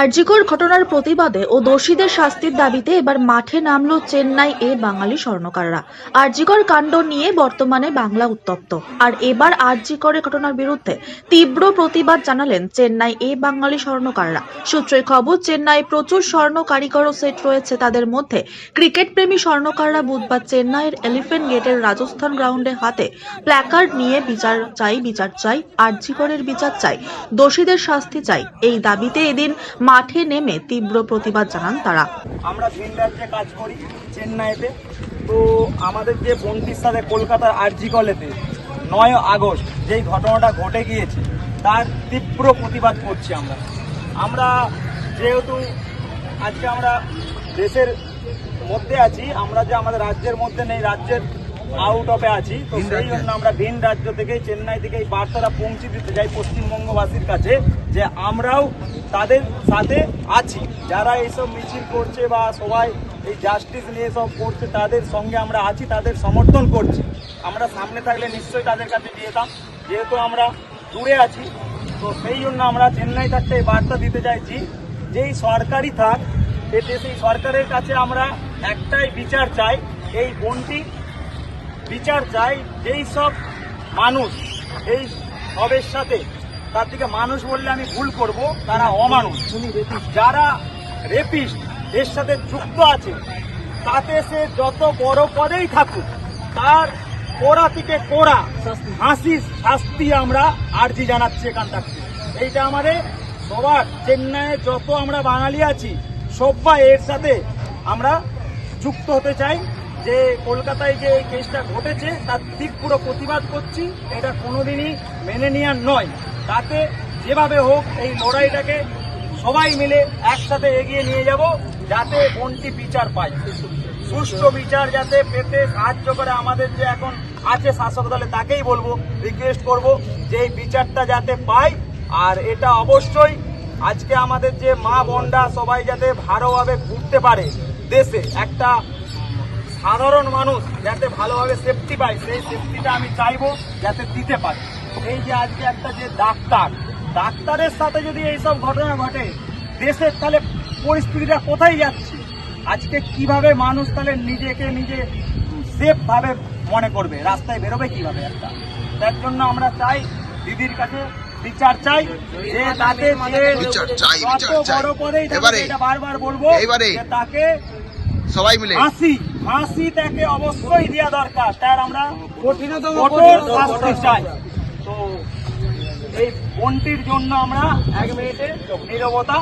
আরজিকর ঘটনার প্রতিবাদে ও দোষীদের শাস্তির দাবিতে এবার মাঠে নামলো চেন্নাই এ বাঙালি স্বর্ণকাররা। আরজিকর কাণ্ড নিয়ে বর্তমানে বাংলা উত্তপ্ত। আর এবার আরজিকরের ঘটনার বিরুদ্ধে তীব্র প্রতিবাদ জানালেন চেন্নাই এ বাঙালি স্বর্ণকাররা। সূত্রের খবর চেন্নাই প্রচুর স্বর্ণ কারিগর ও সেট রয়েছে। তাদের মধ্যে ক্রিকেট প্রেমী স্বর্ণকাররা বুধবার চেন্নাইয়ের এলিফ্যান্ট গেটের রাজস্থান গ্রাউন্ডে হাতে প্ল্যাকার্ড নিয়ে বিচার চাই বিচার চাই, আরজিকরের বিচার চাই, দোষীদের শাস্তি চাই। এই দাবিতে এদিন মাঠে নেমে তীব্র প্রতিবাদ জানান তারা। আমরা ভিন রাজ্যে কাজ করি চেন্নাইতে, তো আমাদের যে বন্টির সাথে কলকাতার আরজি কলেতে নয় আগস্ট যেই ঘটনাটা ঘটে গিয়েছে, তার তীব্র প্রতিবাদ করছি আমরা। আমরা যেহেতু আজকে আমরা দেশের মধ্যে আছি, আমরা যে আমাদের রাজ্যের মধ্যে নেই, রাজ্যের আউট অফে আছি। তো সেই জন্য আমরা ভিন রাজ্য থেকে চেন্নাই থেকে এই বার্তাটা পৌঁছে দিতে চাই পশ্চিমবঙ্গবাসীর কাছে যে আমরাও তাদের সাথে আছি। যারা এইসব মিছিল করছে বা সবাই এই জাস্টিস নিয়ে সব করছে তাদের সঙ্গে আমরা আছি তাদের সমর্থন করছি। আমরা সামনে থাকলে নিশ্চয়ই তাদের কাছে যেতাম। যেহেতু আমরা দূরে আছি তো সেই জন্য আমরা চেন্নাই থাকতে এই বার্তা দিতে চাইছি যেই সরকারি থাক এতে সেই সরকারের কাছে আমরা একটাই বিচার চাই এই বন্টি বিচার চাই যেই সব মানুষ এই সবের সাথে, তার থেকে মানুষ বললে আমি ভুল করব, তারা অমানুষ। যারা রেপিস্ট এর সাথে যুক্ত আছে, তাতে সে যত বড় পদেই থাকুক, তার কোড়া থেকে কোড়া হাসি শাস্তি আমরা আর্জি জানাচ্ছি এখান থাকতে এইটা আমাদের সবার, চেন্নাইয়ে যত আমরা বাঙালি আছি সবাই এর সাথে আমরা যুক্ত হতে চাই। যে কলকাতায় যে এই কেসটা ঘটেছে, তার তীব্র প্রতিবাদ করছি। এটা কোনোদিনই মেনে নেওয়ার নয়। তাতে যেভাবে হোক এই লড়াইটাকে সবাই মিলে একসাথে এগিয়ে নিয়ে যাব, যাতে কোনটি বিচার পায় সুষ্ঠু বিচার যাতে পেতে সাহায্য করে আমাদের যে এখন আছে শাসক দলে, তাকেই বলব রিকোয়েস্ট করব যে এই বিচারটা যাতে পায় আর এটা অবশ্যই আজকে আমাদের যে মা বোনরা সবাই যাতে ভালোভাবে ঘুরতে পারে দেশে, একটা সাধারণ মানুষ যাতে ভালোভাবে সেফটি পায় সেই সেফটিটা আমি চাইব যাতে দিতে পারে এই যে আজকে একটা যে ডাক্তার ডাক্তারের সাথে যদি এইসব ঘটনা ঘটে দেশের তাহলে পরিস্থিতিটা কোথায় যাচ্ছে আজকে কীভাবে মানুষ তাহলে নিজেকে নিজে সেফভাবে মনে করবে রাস্তায় বেরোবে কীভাবে একটা তার জন্য আমরা চাই দিদির কাছে বিচার চাই যে তাতে যে বিচার চাই, বিচার চাই। বড় পদেই এবারে, এটা বারবার বলব এইবারে। যে তাকে সবাই মিলে ফাঁসি ফাঁসি তাকে অবশ্যই দেওয়া দরকার। তার আমরা কঠিনতম শাস্তি চাই। তো এই বোনটির জন্য আমরা এক মিনিটে নিরবতা